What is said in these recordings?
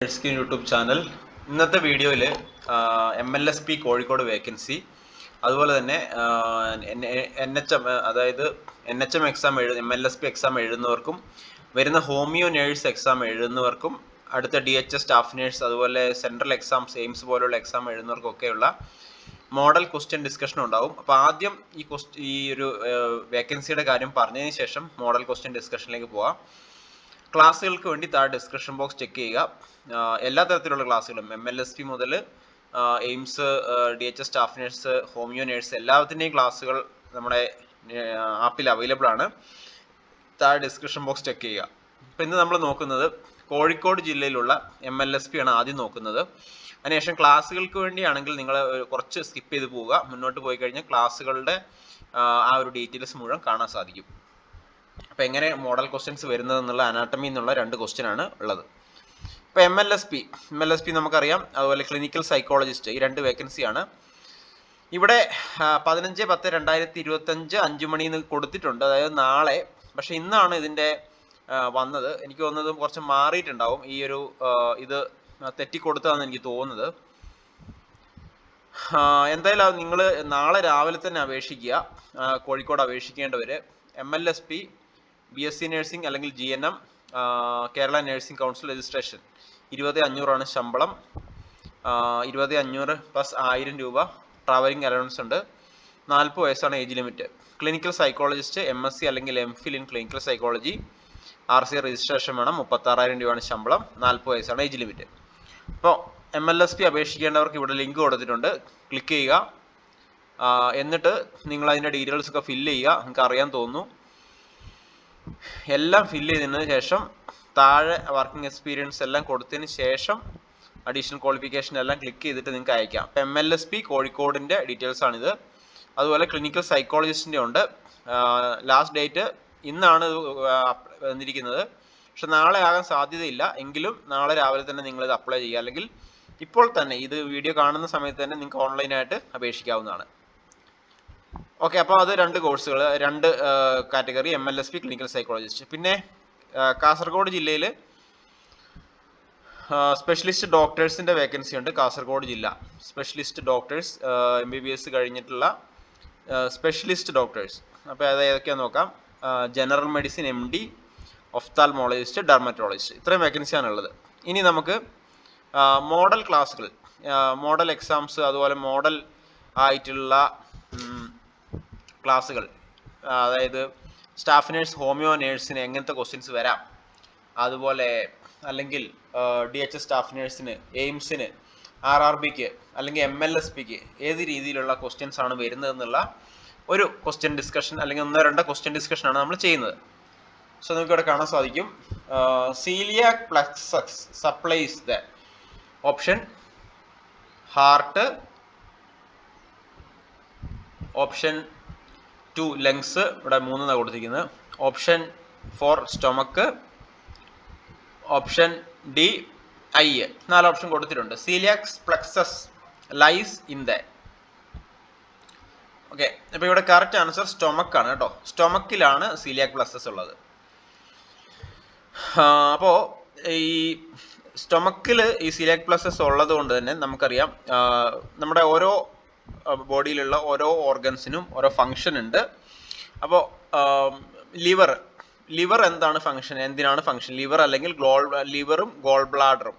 Skin YouTube channel ഇന്നത്തെ വീഡിയോയിൽ M L S P Kozhikode vacancy അതുപോലെ തന്നെ എൻ എച്ച് എം അതായത് എൻ എച്ച് എം എക്സാം എഴു M L S P exam എഴുതുന്നവർക്കും വരുന്ന ഹോമിയോ നേഴ്സ് എക്സാം എഴുതുന്നവർക്കും അടുത്ത D H S staff nurse അതുപോലെ സെൻട്രൽ എക്സാംസ് എയിംസ് പോലുള്ള എക്സാം എഴുതുന്നവർക്കൊക്കെയുള്ള മോഡൽ ക്വസ്റ്റ്യൻ ഡിസ്കഷൻ ഉണ്ടാവും. അപ്പോൾ ആദ്യം ഈ ക്വസ്റ്റ് ഈ ഒരു വേക്കൻസിയുടെ കാര്യം പറഞ്ഞതിന് ശേഷം മോഡൽ ക്വസ്റ്റ്യൻ ഡിസ്കഷനിലേക്ക് പോവാം. ക്ലാസ്സുകൾക്ക് വേണ്ടി താഴെ ഡിസ്ക്രിപ്ഷൻ ബോക്സ് ചെക്ക് ചെയ്യുക. എല്ലാ തരത്തിലുള്ള ക്ലാസ്സുകളും എം എൽ എസ് പി മുതൽ AIIMS D H S staff nurse homeo nurse എല്ലാത്തിന്റെയും ക്ലാസ്സുകൾ നമ്മുടെ ആപ്പിൽ അവൈലബിൾ ആണ്. താഴെ ഡിസ്ക്രിപ്ഷൻ ബോക്സ് ചെക്ക് ചെയ്യുക. ഇപ്പം ഇന്ന് നമ്മൾ നോക്കുന്നത് കോഴിക്കോട് ജില്ലയിലുള്ള എം എൽ എസ് പി ആണ് ആദ്യം നോക്കുന്നത്. അതിനുശേഷം ക്ലാസ്സുകൾക്ക് വേണ്ടിയാണെങ്കിൽ നിങ്ങൾ കുറച്ച് സ്കിപ്പ് ചെയ്ത് പോവുക. മുന്നോട്ട് പോയി കഴിഞ്ഞാൽ ക്ലാസ്സുകളുടെ ആ ഒരു ഡീറ്റെയിൽസ് മുഴുവൻ കാണാൻ സാധിക്കും. അപ്പോൾ എങ്ങനെ മോഡൽ ക്വസ്റ്റ്യൻസ് വരുന്നത് എന്നുള്ള അനാട്ടമി എന്നുള്ള രണ്ട് ക്വസ്റ്റ്യൻ ആണ് ഉള്ളത്. ഇപ്പോൾ M L S P M L S P നമുക്കറിയാം. അതുപോലെ ക്ലിനിക്കൽ സൈക്കോളജിസ്റ്റ് ഈ രണ്ട് വേക്കൻസിയാണ് ഇവിടെ പതിനഞ്ച് പത്ത് രണ്ടായിരത്തി ഇരുപത്തഞ്ച് അഞ്ച് മണിന്ന് കൊടുത്തിട്ടുണ്ട്. അതായത് നാളെ. പക്ഷേ ഇന്നാണ് ഇതിന്റെ വന്നത്. എനിക്ക് തോന്നുന്നത് കുറച്ച് മാറിയിട്ടുണ്ടാവും. ഈ ഒരു ഇത് തെറ്റിക്കൊടുത്തതാണെന്ന് എനിക്ക് തോന്നുന്നത്. എന്തായാലും നിങ്ങൾ നാളെ രാവിലെ തന്നെ അപേക്ഷിക്കുക. Kozhikode അപേക്ഷിക്കേണ്ടവർ M L S P B S C nursing അല്ലെങ്കിൽ G N M Kerala nursing council registration ഇരുപത് അഞ്ഞൂറാണ് ശമ്പളം. ഇരുപത് അഞ്ഞൂറ് പ്ലസ് ആയിരം രൂപ ട്രാവലിംഗ് അലവൻസ് ഉണ്ട്. നാൽപ്പത് വയസ്സാണ് age limit clinical psychologist M S C അല്ലെങ്കിൽ M Phil in clinical psychology R C registration വേണം. മുപ്പത്താറായിരം രൂപയാണ് ശമ്പളം. നാൽപ്പത് വയസ്സാണ് ഏജ് ലിമിറ്റ് അപ്പോൾ എം എൽ എസ് പി അപേക്ഷിക്കേണ്ടവർക്ക് ഇവിടെ ലിങ്ക് കൊടുത്തിട്ടുണ്ട്. ക്ലിക്ക് ചെയ്യുക. എന്നിട്ട് നിങ്ങൾ അതിന്റെ ഡീറ്റെയിൽസ് ഒക്കെ ഫില്ല് ചെയ്യുക. നിങ്ങൾക്ക് അറിയാൻ തോന്നുന്നു. എല്ലാം ഫില്ല് ചെയ്തതിന് ശേഷം താഴെ വർക്കിംഗ് എക്സ്പീരിയൻസ് എല്ലാം കൊടുത്തതിന് ശേഷം അഡീഷണൽ ക്വാളിഫിക്കേഷൻ എല്ലാം ക്ലിക്ക് ചെയ്തിട്ട് നിങ്ങൾക്ക് അയക്കാം. അപ്പം എം എൽ എസ് പി കോഴിക്കോടിന്റെ ഡീറ്റെയിൽസ് ആണിത്. അതുപോലെ ക്ലിനിക്കൽ സൈക്കോളജിസ്റ്റിന്റെ ഉണ്ട്. ലാസ്റ്റ് ഡേറ്റ് ഇന്നാണ് വന്നിരിക്കുന്നത്. പക്ഷെ നാളെ ആകാൻ സാധ്യതയില്ല. എങ്കിലും നാളെ രാവിലെ തന്നെ നിങ്ങൾ ഇത് അപ്ലൈ ചെയ്യുക. അല്ലെങ്കിൽ ഇപ്പോൾ തന്നെ ഇത് വീഡിയോ കാണുന്ന സമയത്ത് തന്നെ നിങ്ങൾക്ക് ഓൺലൈനായിട്ട് അപേക്ഷിക്കാവുന്നതാണ്. ഓക്കെ അപ്പോൾ അത് രണ്ട് കോഴ്സുകൾ രണ്ട് category M L S P clinical psychologist പിന്നെ കാസർഗോഡ് ജില്ലയിൽ സ്പെഷ്യലിസ്റ്റ് ഡോക്ടേഴ്സിന്റെ വേക്കൻസി ഉണ്ട് കാസർഗോഡ് ജില്ല. Specialist doctors M B B S കഴിഞ്ഞിട്ടുള്ള സ്പെഷ്യലിസ്റ്റ് ഡോക്ടേഴ്സ് അപ്പോൾ അത് ഏതൊക്കെയാണെന്ന് നോക്കാം. General medicine M D ophthalmologist dermatologist ഇത്രയും വേക്കൻസിയാണ് ഉള്ളത്. ഇനി നമുക്ക് മോഡൽ ക്ലാസ്സുകൾ മോഡൽ എക്സാംസ് അതുപോലെ മോഡൽ ആയിട്ടുള്ള ക്ലാസ്സുകൾ. അതായത് സ്റ്റാഫ് നേഴ്സ് ഹോമിയോ നേഴ്സിന് എങ്ങനത്തെ ക്വസ്റ്റ്യൻസ് വരാം? അതുപോലെ അല്ലെങ്കിൽ ഡി എച്ച് എസ് സ്റ്റാഫ് നേഴ്സിന് എയിംസിന് ആർ ആർ ബിക്ക് അല്ലെങ്കിൽ എം എൽ എസ് പിക്ക് ഏത് രീതിയിലുള്ള ക്വസ്റ്റ്യൻസ് ആണ് വരുന്നതെന്നുള്ള ഒരു ക്വസ്റ്റ്യൻ ഡിസ്കഷൻ അല്ലെങ്കിൽ ഒന്നോ രണ്ടോ ക്വസ്റ്റ്യൻ ഡിസ്കഷൻ ആണ് നമ്മൾ ചെയ്യുന്നത്. സോ നമുക്ക് ഇവിടെ കാണാൻ സാധിക്കും. Celiac plexus supplies the option heart option two lungs ഇവിടെ മൂന്നെന്നാണ് കൊടുത്തിരിക്കുന്നത്. Option four stomach option D I നാല് ഓപ്ഷൻ കൊടുത്തിട്ടുണ്ട്. Celiacs plexus lies in the. Okay അപ്പോൾ ഇവിടെ കറക്റ്റ് ആൻസർ സ്റ്റൊമക്ക് ആണ് കേട്ടോ. സ്റ്റൊമക്കിലാണ് സീലിയാക് പ്ലസസ് ഉള്ളത്. അപ്പോൾ ഈ സ്റ്റൊമക്കിൽ ഈ സീലിയാക് പ്ലസസ് ഉള്ളത് കൊണ്ട് തന്നെ നമുക്കറിയാം നമ്മുടെ ഓരോ ബോഡിയിലുള്ള ഓരോ ഓർഗൻസിനും ഓരോ ഫങ്ഷൻ ഉണ്ട്. അപ്പോൾ ലിവർ. ലിവർ എന്താണ് ഫങ്ഷൻ എന്തിനാണ് ഫങ്ഷൻ ലിവർ അല്ലെങ്കിൽ ഗ്ലോൾ ലിവറും ഗോൾ ബ്ലാഡറും.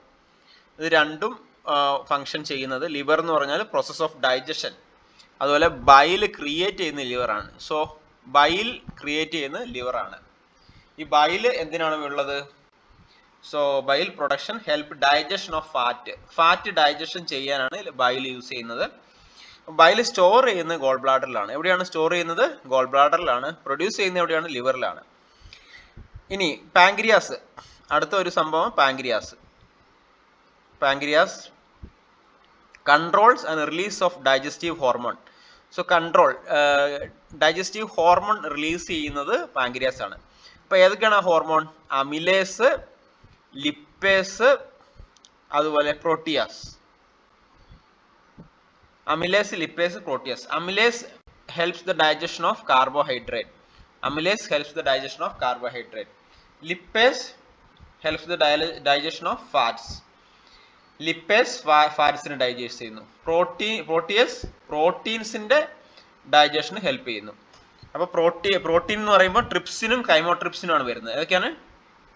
ഇത് രണ്ടും ഫങ്ഷൻ ചെയ്യുന്നത് ലിവർ എന്ന് പറഞ്ഞാൽ പ്രോസസ് ഓഫ് ഡൈജഷൻ അതുപോലെ ബൈൽ ക്രിയേറ്റ് ചെയ്യുന്ന ലിവറാണ് സോ ബൈൽ ക്രിയേറ്റ് ചെയ്യുന്ന ലിവറാണ് ഈ ബൈൽ എന്തിനാണ് ഉള്ളത്? So bile production help digestion of fat fat digestion ചെയ്യാനാണ് ബൈൽ യൂസ് ചെയ്യുന്നത്. ബൈൽ സ്റ്റോർ ചെയ്യുന്നത് ഗോൾ ബ്ലാഡറിലാണ് എവിടെയാണ് സ്റ്റോർ ചെയ്യുന്നത്? ഗോൾ ബ്ലാഡറിലാണ് പ്രൊഡ്യൂസ് ചെയ്യുന്നത് എവിടെയാണ്? ലിവറിലാണ് ഇനി പാങ്ക്രിയാസ് അടുത്ത ഒരു സംഭവം pancreas pancreas controls and release of digestive hormone so control digestive hormone release ചെയ്യുന്നത് പാങ്ക്രിയാസ് ആണ്. അപ്പോൾ ഏതൊക്കെയാണ് ആ ഹോർമോൺ അമിലേസ് ലിപ്പേസ് അതുപോലെ protease amylase lipase protease amylase helps the digestion of carbohydrate amylase helps the digestion of carbohydrate lipase helps the digestion of fats lipase ഫാറ്റ്സിനെ digest ചെയ്യുന്നു protein protease പ്രോട്ടീൻസിന്റെ ഡൈജഷന് help ചെയ്യുന്നു അപ്പോൾ പ്രോട്ടീ പ്രോട്ടീൻ എന്ന് പറയുമ്പോൾ ട്രിപ്സിനും കൈമോട്രിപ്സിനും ആണ് വരുന്നത് ഏതൊക്കെയാണ്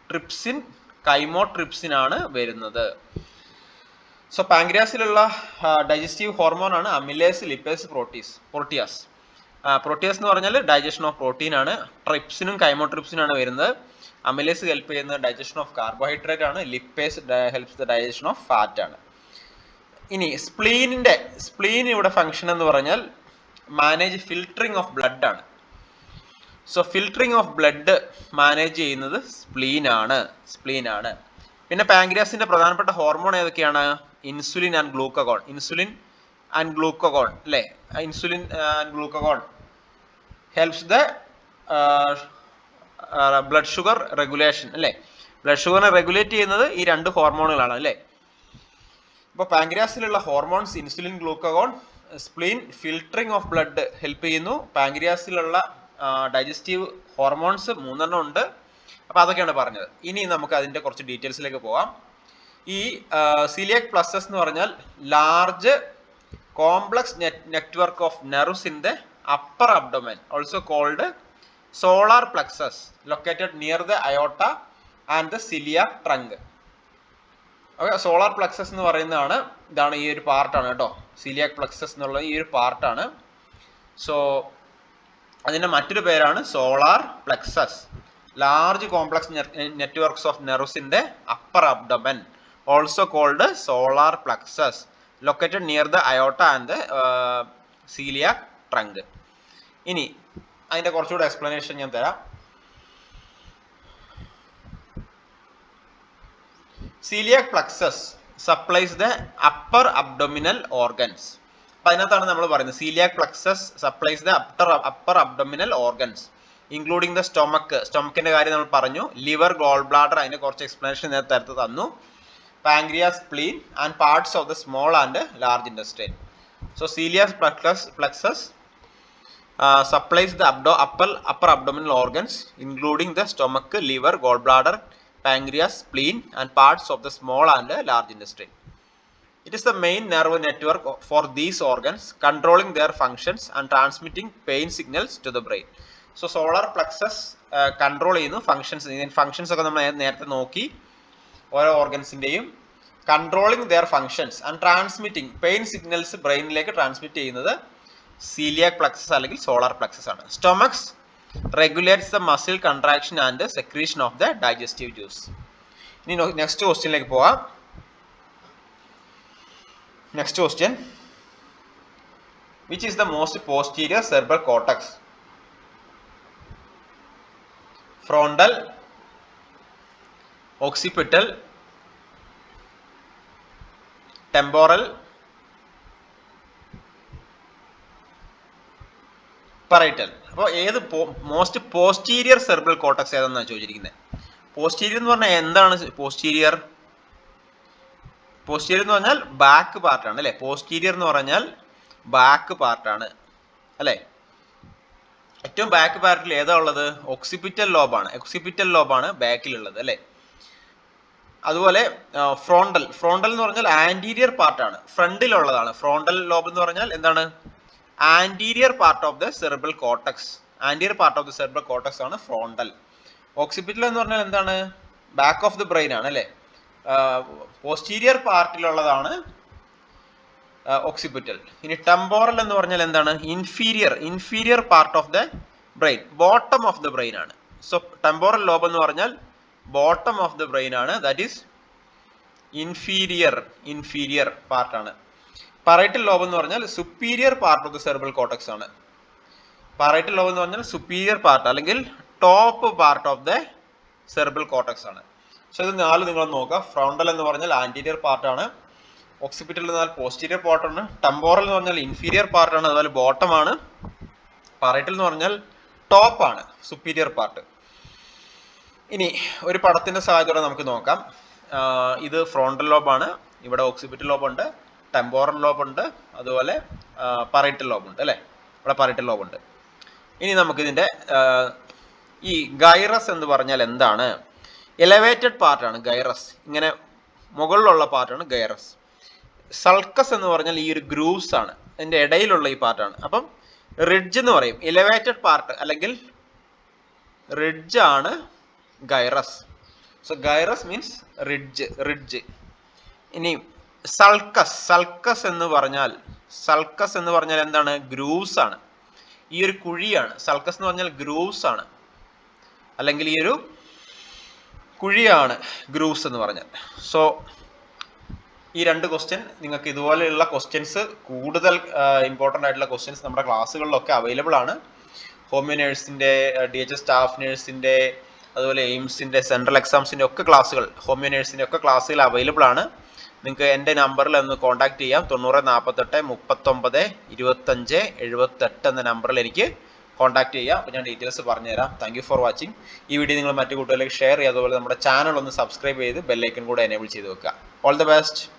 ട്രിപ്സിൻ കൈമോട്രിപ്സിനാണ് വരുന്നത് സോ പാങ്ക്രിയാസിലുള്ള ഡൈജസ്റ്റീവ് ഹോർമോൺ ആണ് amylase lipase protease protease protease എന്ന് പറഞ്ഞാൽ ഡൈജഷൻ ഓഫ് പ്രോട്ടീൻ ആണ്. ട്രിപ്സിനും കൈമോട്രിപ്സിനും ആണ് വരുന്നത്. അമിലേസ് ഹെൽപ്പ് ചെയ്യുന്ന ഡൈജഷൻ ഓഫ് കാർബോഹൈഡ്രേറ്റ് ആണ്. Lipase helps the digestion of fat ആണ്. ഇനി സ്പ്ലീനിന്റെ സ്പ്ലീൻ ഇവിടെ ഫംഗ്ഷൻ എന്ന് പറഞ്ഞാൽ മാനേജ് ഫിൽട്ടറിങ് ഓഫ് ബ്ലഡ് ആണ്. So filtering of blood manage ചെയ്യുന്നത് സ്പ്ലീൻ ആണ്. സ്പ്ലീൻ ആണ്. പിന്നെ പാങ്ക്രിയാസിന്റെ പ്രധാനപ്പെട്ട ഹോർമോൺ ഏതൊക്കെയാണ്? Insulin and glucagon insulin and glucagon അല്ലേ insulin and glucagon helps the blood sugar regulation അല്ലേ ബ്ലഡ് ഷുഗറിനെ റെഗുലേറ്റ് ചെയ്യുന്നത് ഈ രണ്ട് ഹോർമോണുകളാണ് അല്ലേ ഇപ്പോൾ പാങ്ക്രിയാസിലുള്ള hormones insulin glucagon spleen filtering of blood help ചെയ്യുന്നു. പാങ്ക്രിയാസിലുള്ള ഡൈജസ്റ്റീവ് ഹോർമോൺസ് മൂന്നെണ്ണം ഉണ്ട്. അപ്പോൾ അതൊക്കെയാണ് പറഞ്ഞത്. ഇനി നമുക്ക് അതിന്റെ കുറച്ച് ഡീറ്റെയിൽസിലേക്ക് പോവാം ഈ സിലിയക് പ്ലസസ് എന്ന് പറഞ്ഞാൽ large complex network of nerves in the upper abdomen also called solar plexus located near the aorta and the celiac trunk okay solar plexus എന്ന് പറയുന്നതാണ് ഇതാണ് ഈ ഒരു പാർട്ടാണ് കേട്ടോ. സിലിയാക് പ്ലക്സസ് എന്നുള്ള ഈ ഒരു പാർട്ടാണ് സോ അതിന്റെ മറ്റൊരു പേരാണ് solar plexus large complex networks of നെർവ്സിന്റെ upper abdomen also called solar plexus located near the aorta and the celiac trunk ഇനി അതിന്റെ കുറച്ചുകൂടെ എക്സ്പ്ലനേഷൻ ഞാൻ തരാം. Celiac plexus supplies the upper abdominal organs അപ്പൊ അതിനകത്താണ് നമ്മൾ പറയുന്നത്. Celiac plexus supplies the upper upper abdominal organs including the stomach സ്റ്റൊമക്കിന്റെ കാര്യം നമ്മൾ പറഞ്ഞു. ലിവർ ഗോൾ ബ്ലാഡർ അതിന്റെ കുറച്ച് എക്സ്പ്ലനേഷൻ നേരത്തെ തന്നു. Pancreas spleen and parts of the small and large intestine so സീലിയാസ് plexus plexus supplies the abdo upper upper abdominal organs including the stomach liver gall bladder pancreas, spleen, and parts of the small and large intestine. It is the main nerve network for these organs, controlling their functions and transmitting pain signals to the brain. So, solar plexus control ചെയ്യുന്നു functions functions ഒക്കെ നമ്മൾ നേരത്തെ നോക്കി ഓരോ ഓർഗൻസിന്റെയും controlling their functions and transmitting pain signals ബ്രെയിനിലേക്ക് transmit ചെയ്യുന്നത് coeliac plexus അല്ലെങ്കിൽ solar plexus ആണ്. Stomachs regulates the muscle contraction and secretion of the digestive juice. ഇനി നെക്സ്റ്റ് ക്വസ്റ്റ്യനിലേക്ക് പോവാം. Next question which is the most posterior cerebral cortex frontal occipital temporal parietal അപ്പോൾ ഏത് most posterior cerebral cortex ഏതെന്നാണ് ചോദിച്ചിരിക്കുന്നത് posterior എന്ന് പറഞ്ഞാൽ എന്താണ് പോസ്റ്റീരിയർ പോസ്റ്റീരിയർ എന്ന് പറഞ്ഞാൽ ബാക്ക് പാർട്ടാണ് അല്ലേ? പോസ്റ്റീരിയർ എന്ന് പറഞ്ഞാൽ ബാക്ക് പാർട്ടാണ് അല്ലേ? ഏറ്റവും ബാക്ക് പാർട്ടിൽ ഏതാ ഉള്ളത്? ഒക്സിപിറ്റൽ ലോബാണ് ഒക്സിപിറ്റൽ ലോബാണ് ബാക്കിലുള്ളത് അല്ലേ? അതുപോലെ ഫ്രോണ്ടൽ ഫ്രോണ്ടൽ എന്ന് പറഞ്ഞാൽ ആന്റീരിയർ പാർട്ടാണ് ഫ്രണ്ടിലുള്ളതാണ് ഫ്രോണ്ടൽ ലോബ് എന്ന് പറഞ്ഞാൽ എന്താണ്? Anterior part of the cerebral cortex anterior part of the cerebral cortex ആണ് ഫ്രോണ്ടൽ ഓക്സിപിറ്റൽ എന്ന് പറഞ്ഞാൽ എന്താണ്? ബാക്ക് ഓഫ് ദ ബ്രെയിൻ ആണ് അല്ലേ? പോസ്റ്റീരിയർ പാർട്ടിലുള്ളതാണ് ഓക്സിപിറ്റൽ ഇനി ടെമ്പോറൽ എന്ന് പറഞ്ഞാൽ എന്താണ്? Inferior inferior part of the brain bottom of the brain ആണ്. സോ ടെമ്പോറൽ ലോബ് എന്ന് പറഞ്ഞാൽ ബോട്ടം ഓഫ് ദ ബ്രെയിൻ ആണ്. ദാറ്റ് ഈസ് ഇൻഫീരിയർ ഇൻഫീരിയർ പാർട്ടാണ് പറൈറ്റൽ ലോബ് എന്ന് പറഞ്ഞാൽ superior part of the cerebral cortex ആണ്. പറൈറ്റൽ ലോബ് എന്ന് പറഞ്ഞാൽ സുപ്പീരിയർ പാർട്ട് അല്ലെങ്കിൽ top part of the cerebral cortex ആണ്. പക്ഷെ ഇത് നാല് നിങ്ങൾ നോക്കുക ഫ്രോണ്ടൽ എന്ന് പറഞ്ഞാൽ ആന്റീരിയർ പാർട്ടാണ് ഓക്സിപിറ്റൽ എന്ന് പറഞ്ഞാൽ പോസ്റ്റീരിയർ പാർട്ടാണ് ടെമ്പോറൽ എന്ന് പറഞ്ഞാൽ ഇൻഫീരിയർ പാർട്ടാണ് അതുപോലെ ആണ്. പറൈറ്റൽ എന്ന് പറഞ്ഞാൽ ടോപ്പാണ് സുപ്പീരിയർ പാർട്ട് ഇനി ഒരു പടത്തിന്റെ സാഹചര്യം നമുക്ക് നോക്കാം. ഇത് ഫ്രോണ്ടൽ ലോബാണ് ഇവിടെ ഓക്സിപിറ്റൽ ലോബുണ്ട് ടെമ്പോറൽ ലോബുണ്ട് അതുപോലെ പറൈറ്റൽ ലോബുണ്ട് അല്ലേ? ഇവിടെ പറൈറ്റൽ ലോബുണ്ട് ഇനി നമുക്കിതിന്റെ ഈ ഗൈറസ് എന്ന് പറഞ്ഞാൽ എന്താണ്? എലവേറ്റഡ് പാർട്ടാണ് ഗൈറസ് ഇങ്ങനെ മുകളിലുള്ള പാർട്ടാണ് ഗൈറസ് സൾക്കസ് എന്ന് പറഞ്ഞാൽ ഈ ഒരു ഗ്രൂവ്സ് ആണ്. ഇതിന്റെ ഇടയിലുള്ള ഈ പാർട്ടാണ് അപ്പം റിഡ്ജ് എന്ന് പറയും. എലവേറ്റഡ് പാർട്ട് അല്ലെങ്കിൽ റിഡ്ജ് ആണ് gyrus so gyrus means ridge ridge ഇനി സൾക്കസ് സൾക്കസ് എന്ന് പറഞ്ഞാൽ സൾക്കസ് എന്ന് പറഞ്ഞാൽ എന്താണ്? ഗ്രൂവ്സ് ആണ്. ഈ ഒരു കുഴിയാണ്. സൾക്കസ് എന്ന് പറഞ്ഞാൽ ഗ്രൂവ്സ് ആണ്. അല്ലെങ്കിൽ ഈ ഒരു കുഴിയാണ് ഗ്രൂവ്സ് എന്ന് പറഞ്ഞാൽ. സോ ഈ രണ്ട് ക്വസ്റ്റ്യൻ നിങ്ങൾക്ക് ഇതുപോലെയുള്ള ക്വസ്റ്റ്യൻസ് കൂടുതൽ ഇമ്പോർട്ടന്റ് ആയിട്ടുള്ള ക്വസ്റ്റ്യൻസ് നമ്മുടെ ക്ലാസ്സുകളിലൊക്കെ അവൈലബിൾ ആണ്. ഹോമിയോ നേഴ്സിന്റെ ഡി എച്ച് സ്റ്റാഫ് നേഴ്സിന്റെ അതുപോലെ എയിംസിന്റെ സെൻട്രൽ എക്സാംസിന്റെ ഒക്കെ ക്ലാസ്സുകൾ ഹോമിയോ നേഴ്സിന്റെ ഒക്കെ ക്ലാസ്സുകൾ അവൈലബിൾ ആണ്. നിങ്ങൾക്ക് എന്റെ നമ്പറിൽ ഒന്ന് കോൺടാക്ട് ചെയ്യാം. തൊണ്ണൂറ് നാൽപ്പത്തെട്ട് മുപ്പത്തൊമ്പത് ഇരുപത്തഞ്ച് എഴുപത്തെട്ട് എന്ന നമ്പറിൽ എനിക്ക് കോൺടാക്ട് ചെയ്യാം. അപ്പോൾ ഞാൻ ഡീറ്റെയിൽസ് പറഞ്ഞുതരാം. താങ്ക് യു ഫോർ വാച്ചിങ് ഈ വീഡിയോ നിങ്ങൾ മറ്റു കൂട്ടുകാരിലേക്ക് ഷെയർ ചെയ്യുക. അതുപോലെ നമ്മുടെ ചാനൽ ഒന്ന് സബ്സ്ക്രൈബ് ചെയ്ത് ബെല്ലൈക്കൻ കൂടെ എനേബിൾ ചെയ്ത് വെക്കുക. All the best